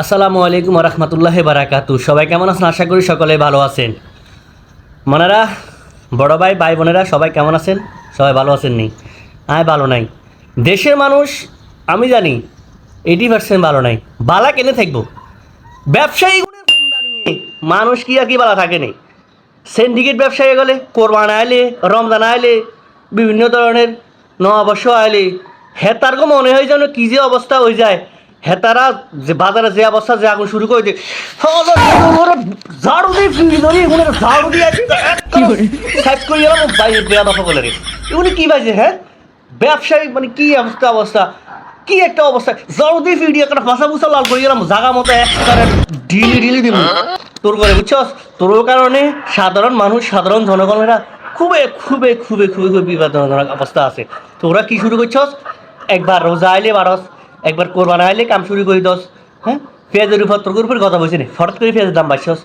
আসসালামু আলাইকুম রহমতুল্লাহ বারাকাতু সবাই কেমন আছেন? আশা করি সকলে ভালো আছেন। মনেরা, বড় ভাই ভাই বোনেরা, সবাই কেমন আছেন? সবাই ভালো আছেন নি আমি ভালো নাই। দেশের মানুষ, আমি জানি এইটি পার্সেন্ট ভালো নাই। বালা কেনে থাকব? ব্যবসায়ী নিয়ে মানুষ কি আর কি বালা থাকে নেই সিন্ডিকেট ব্যবসায়ী গেলে, কোরবান আইলে, রমজান আইলে, বিভিন্ন ধরনের নববর্ষ আইলে হ্যাঁ গো মনে হয় যেন কি যে অবস্থা হয়ে যায়। হেতারা যে বাজারে যে অবস্থা যে আগুন শুরু করে দিয়ে ঝাড়ু দিয়ে ফিরি ধরি এগুলো ঝাড়ু দিয়ে শেষ করে? গেলাম বাইরে বেয়া দফা করে এগুলো কি বাজে হ্যাঁ? ব্যবসায়ী মানে কি অবস্থা অবস্থা? কি একটা অবস্থা? ঝাড়ু দিয়ে ফিরি একটা ফাঁসা ফুসা লাল করে গেলাম জাগা মতো একটা ঢিলি ঢিলি দিব তোর করে বুঝছস? তোর কারণে সাধারণ মানুষ সাধারণ জনগণেরা খুবই খুবই খুবই খুবই খুবই বিপদজনক অবস্থা আছে। তোরা কি শুরু করছস? একবার রোজা আইলে বারস একবার কোরবান আইলে কাম শুরু করে দস হ্যাঁ? পেঁয়াজের উপর তোর উপর কথা বলছি না, হঠাৎ করে পেঁয়াজের দাম বাড়ছস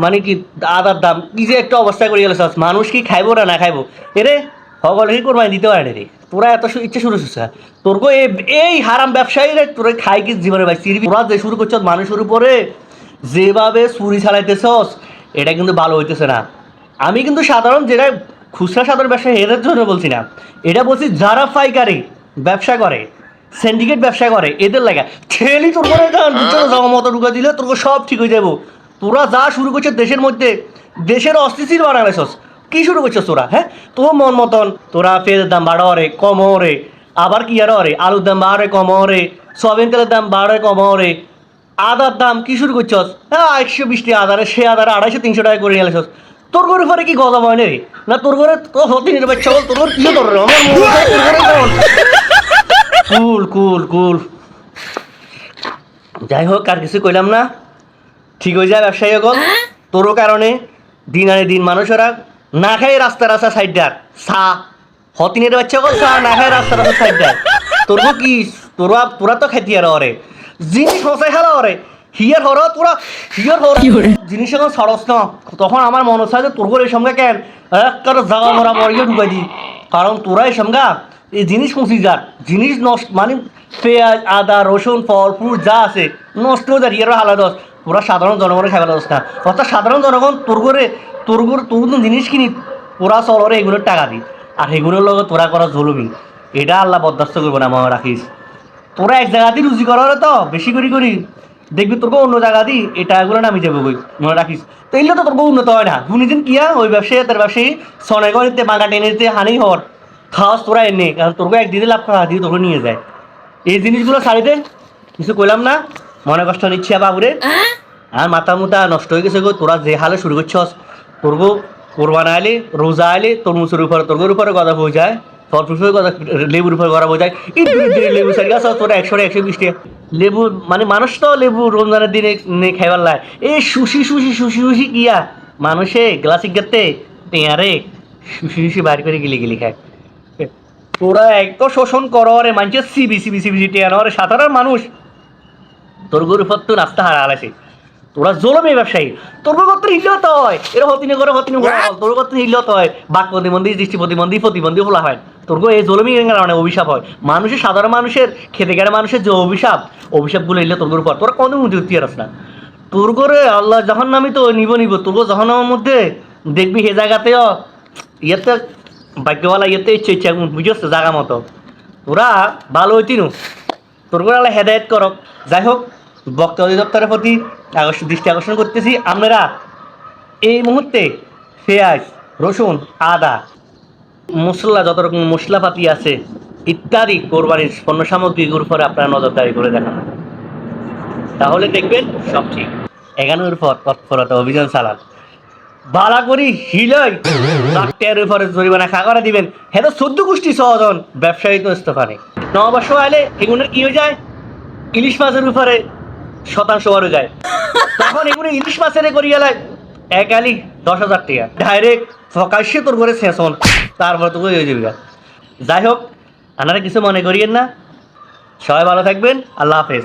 মানে কি, আদার দাম, কি যে একটা অবস্থা করে গেল মানুষ কি খাইবো না না খাইবো? এরে সকলে কি কোরবানি দিতে পারে রে? তোরা এত ইচ্ছে শুরু করছিস তোর গো এ- এই হারাম ব্যবসায়ীরা তোরা খাই কি জীবনে ভাই? সিরবি তোরা যে শুরু করছস মানুষের উপরে, যেভাবে চুরি চালাইতেছস এটা কিন্তু ভালো হইতেছে না। আমি কিন্তু সাধারণ যেটা খুচরা সাধারণ ব্যবসা এদের জন্য বলছি না। এটা বলছি যারা পাইকারি ব্যবসা করে সিন্ডিকেট ব্যবসা করে এদের লাগা। ঠেলি তোর করে জমা মতো ঢুকে দিলে তোর সব ঠিক হয়ে যাব। তোরা যা শুরু করছিস দেশের মধ্যে দেশের অস্থিতিশীল বানাবেছস কি শুরু করছিস তোরা হ্যাঁ? তোর মন মতন তোরা পেঁয়াজের দাম বাড়া রে কম রে। আবার কি আর রে? আলুর দাম বাড়ে কম রে। সয়াবিন তেলের দাম বাড়ে কম রে। আদার দাম কি শুরু করছস? হ্যাঁ একশো বিশটি আদারে সে আদারে আড়াইশো তিনশো টাকা করে নিয়ে তোর ঘরে পরে কি গজা হয় না রে না তোর ঘরে তো হতে পারছ তোর ঘরে কি তোর? আমার মনে হয় তোর ঘরে কেমন? কুল কুল কুল। যাই হোক আর কিছু কইলাম না। ঠিক হয়ে যায় ব্যবসায়ী সকল তোরও কারণে দিন আনে দিন মানুষেরা না খাই রাস্তা রাস্তা সাইড ডাক সা হতিনের বাচ্চা সকল সা না খাই রাস্তা রাস্তা সাইড ডাক তোর গো কি তোরা তোরা তো খাইতি আর অরে। জিনিস হসাই খেলা অরে। হিয়ার হর তোরা হিয়ার হর। জিনিস এখন সরস না। তখন আমার মনে হচ্ছে যে তোর এই সঙ্গে কেন? একটা জাগা মরা মরিয়ে ঢুকাই দি। কারণ তোরা এই সঙ্গে এই জিনিস মুসি যার জিনিস নষ্ট মানে পেঁয়াজ, আদা, রসুন, ফল ফুল যা আছে, নষ্ট হয়ে যায় ইয়ারও হালা দশ তোরা সাধারণ জনগণের খাবার দোষ না। অর্থাৎ সাধারণ জনগণ তোর করে তোর করে তোর জিনিস কিনি তোরা চলরে এগুলোর টাকা দি। আর এগুলোর লগত তোরা করা জলমি। এটা আল্লাহ বরদাস্ত করব না মনে রাখিস। তোরা এক জায়গাতেই রুজি করার তো, বেশি করি করি। দেখবি তোর অন্য জায়গা দি এই টাকাগুলো নামি যাব বই। মনে রাখিস। তো এগুলো তো তোর উন্নত হয় না। শুনিদিন কিয়া? ওই ব্যবসায়ী, তার ব্যবসায়ী সনেগর নিতে বাগা টেনে হানি হর খাওয়াস তোরা এনে কারণ তোর একদিনে লাভ করা দিয়ে তোকে নিয়ে যায়। এই জিনিসগুলো ছাড়িতে কিছু কইলাম না মনে কষ্ট নিচ্ছি বাবুরে। আর মাথা মুতা নষ্ট হয়ে গেছে গো তোরা যে হালে শুরু করছস তোর গো কোরবান আইলে রোজা আইলে তরমুজের উপরে তোর উপরে গদা হয়ে যায় ফল ফুসের গদা লেবুর উপরে গড়া হয়ে যায়। ঈদ লেবু সারি গাছ তোরা একশো একশো বিশ টাকা লেবু মানে মানুষ তো লেবু রমজানের দিনে নে খাইবার লাগে এই সুশি সুশি সুশি সুশি কিয়া মানুষে গ্লাসিক গেতে টেয়ারে সুশি সুশি বাইর করে গিলি গিলি খায়। তোরা এক শোষণ করো রে মানুষের সিবি সিবি সিবি টেয়ানো রে সাধারণ মানুষ। তোর গরু ফত্তু রাস্তা হারা আলাইছে তোরা জলমে ব্যবসায়ী। তোর কত হিলেও তো হয়? এরা হতিনি করে হতিনি করে তোর কত হিলেও তো হয়? বাক প্রতিবন্ধী দৃষ্টি প্রতিবন্ধী প্রতিবন্ধী বলা হয়। তোর গো এই জলমি কারণে অভিশাপ হয়। মানুষের সাধারণ মানুষের খেতে গেলে মানুষের যে অভিশাপ অভিশাপগুলো এলে তোর গরু পর তোরা কোনো উঠতে পারস না। তোর করে আল্লাহ যখন নামি তো নিব নিব। তোর যখন আমার মধ্যে দেখবি সে জায়গাতেও ইয়েতে ভাগ্যওয়ালা ইয়েতে ইচ্ছে ইচ্ছে বুঝছ? জাগা মতো। ওরা ভালো হইতিনু তোর করে হেদায়ত করক যাই হোক, বক্তা অধিদপ্তরের প্রতি আকর্ষণ দৃষ্টি আকর্ষণ করতেছি আপনারা এই মুহূর্তে পেঁয়াজ রসুন, আদা মশলা যত রকম মশলাপাতি আছে, ইত্যাদি কোরবানির পণ্য সামগ্রীগুলোর উপরে আপনারা নজরদারি করে দেখান। তাহলে দেখবেন সব ঠিক। এগানোর পর তৎপরতা অভিযান চালান। বালা করি উপরে জরিমানা গোষ্ঠী সহজন ব্যবসায়ী তো ইস্তফা নেই নববর্ষ আইলে এগুলোর কি হয়ে যায়? ইলিশ মাছের উপরে শতাংশ যায়। তখন এগুলো ইলিশ মাছের করি গেলায় এক আলি দশ হাজার টাকা। ডাইরেক্ট ফকাশে তোর করে শেষন তারপর তো হয়ে যাবে? যাই হোক আপনারা কিছু মনে করিয়েন না। সবাই ভালো থাকবেন। আল্লাহ হাফেজ।